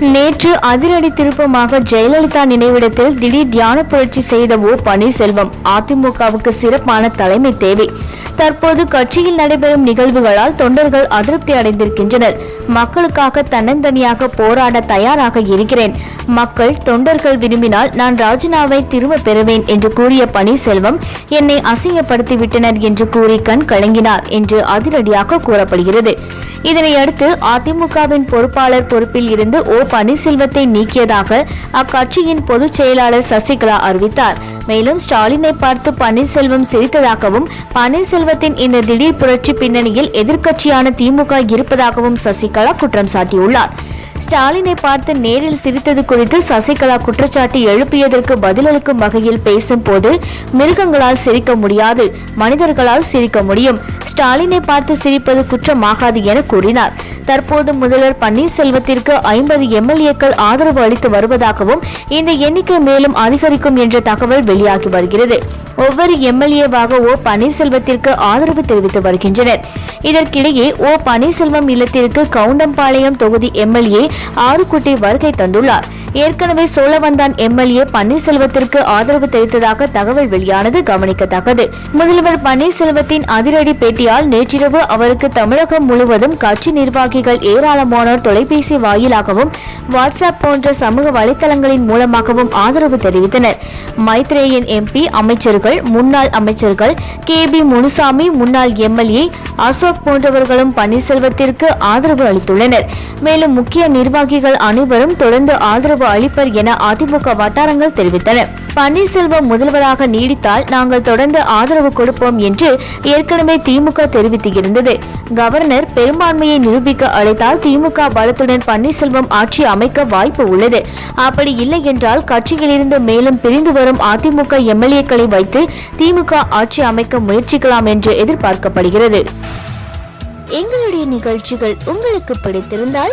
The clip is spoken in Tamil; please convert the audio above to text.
நேற்று அதிரடி திருப்பமாக ஜெயலலிதா நினைவிடத்தில் திடீர் தியான புரட்சி செய்த ஓ பன்னீர்செல்வம் அதிமுகவுக்கு சிறப்பான தலைமை தேவை. தற்போது கட்சியில் நடைபெறும் நிகழ்வுகளால் தொண்டர்கள் அதிருப்தி அடைந்திருக்கின்றனர். மக்களுக்காக தன்னந்தனியாக போராட தயாராக இருக்கிறேன். மக்கள் தொண்டர்கள் விரும்பினால் நான் ராஜினாவை திரும்ப பெறுவேன் என்று கூறிய பன்னீர்செல்வம் என்னை அசிங்கப்படுத்திவிட்டனர் என்று கூறி கண் கலங்கினார் என்று அதிரடியாக கூறப்படுகிறது. இதனையடுத்து அதிமுகவின் பொறுப்பாளர் பொறுப்பில் இருந்து ஓ. பன்னீர்செல்வத்தை நீக்கியதாக அக்கட்சியின் பொதுச் செயலாளர் சசிகலா அறிவித்தார். மேலும் ஸ்டாலினை பார்த்து பன்னீர்செல்வம் சிரித்ததாகவும் பன்னீர்செல்வத்தின் இந்த திடீர் புரட்சி பின்னணியில் எதிர்க்கட்சியான திமுக இருப்பதாகவும் சசிகலா குற்றம் சாட்டியுள்ளார். ஸ்டாலினை பார்த்து நேரில் சிரித்தது குறித்து சசிகலா குற்றச்சாட்டு எழுப்பியதற்கு பதிலளிக்கும் வகையில் பேசும்போது மிருகங்களால் சிரிக்க முடியாது மனிதர்களால் சிரிக்க முடியும். ஸ்டாலினை பார்த்து சிரிப்பது குற்றமாகாது என கூறினார். தற்போது முதல்வர் பன்னீர்செல்வத்திற்கு ஐம்பது எம்எல்ஏக்கள் ஆதரவு அளித்து வருவதாகவும் இந்த எண்ணிக்கை மேலும் அதிகரிக்கும் என்ற தகவல் வெளியாகி வருகிறது. ஒவ்வொரு எம்எல்ஏவாக ஓ பன்னீர்செல்வத்திற்கு ஆதரவு தெரிவித்து வருகின்றனர். இதற்கிடையே ஓ பன்னீர்செல்வம் இல்லத்திற்கு கவுண்டம்பாளையம் தொகுதி எம்எல்ஏ ஆறுக்குட்டி வருகை தந்துள்ளார். ஏற்கனவே சோழவந்தான் எம்எல்ஏ பன்னீர்செல்வத்திற்கு ஆதரவு தெரிவித்ததாக தகவல் வெளியானது கவனிக்கத்தக்கது. முதல்வர் பன்னீர்செல்வத்தின் அதிரடி பேட்டியால் நேற்றிரவு அவருக்கு தமிழகம் முழுவதும் கட்சி நிர்வாகிகள் ஏராளமானோர் தொலைபேசி வாயிலாகவும் வாட்ஸ்அப் போன்ற சமூக வலைதளங்களின் மூலமாகவும் ஆதரவு தெரிவித்தனர். மைத்ரேயன் எம்பி அமைச்சர்கள் முன்னாள் அமைச்சர்கள் கே பி முனுசாமி முன்னாள் எம்எல்ஏ அசோக் போன்றவர்களும் பன்னீர்செல்வத்திற்கு ஆதரவு அளித்துள்ளனர். மேலும் முக்கிய நிர்வாகிகள் அனைவரும் தொடர்ந்து ஆதரவு ஆதரவு அளிப்பர் என அதிமுக வட்டாரங்கள் தெரிவித்தன. பன்னீர்செல்வம் முதல்வராக நீடித்தால் நாங்கள் தொடர்ந்து ஆதரவு கொடுப்போம் என்று ஏற்கனவே திமுக தெரிவித்திருந்தது. கவர்னர் பெரும்பான்மையை நிரூபிக்க அழைத்தால் திமுக பலத்துடன் பன்னீர்செல்வம் ஆட்சி அமைக்க வாய்ப்பு உள்ளது. அப்படி இல்லை என்றால் கட்சியிலிருந்து மேலும் பிரிந்து வரும் அதிமுக எம்எல்ஏக்களை வைத்து திமுக ஆட்சி அமைக்க முயற்சிக்கலாம் என்று எதிர்பார்க்கப்படுகிறது. எங்களுடைய நிகழ்ச்சிகள் உங்களுக்கு பிடித்திருந்தால்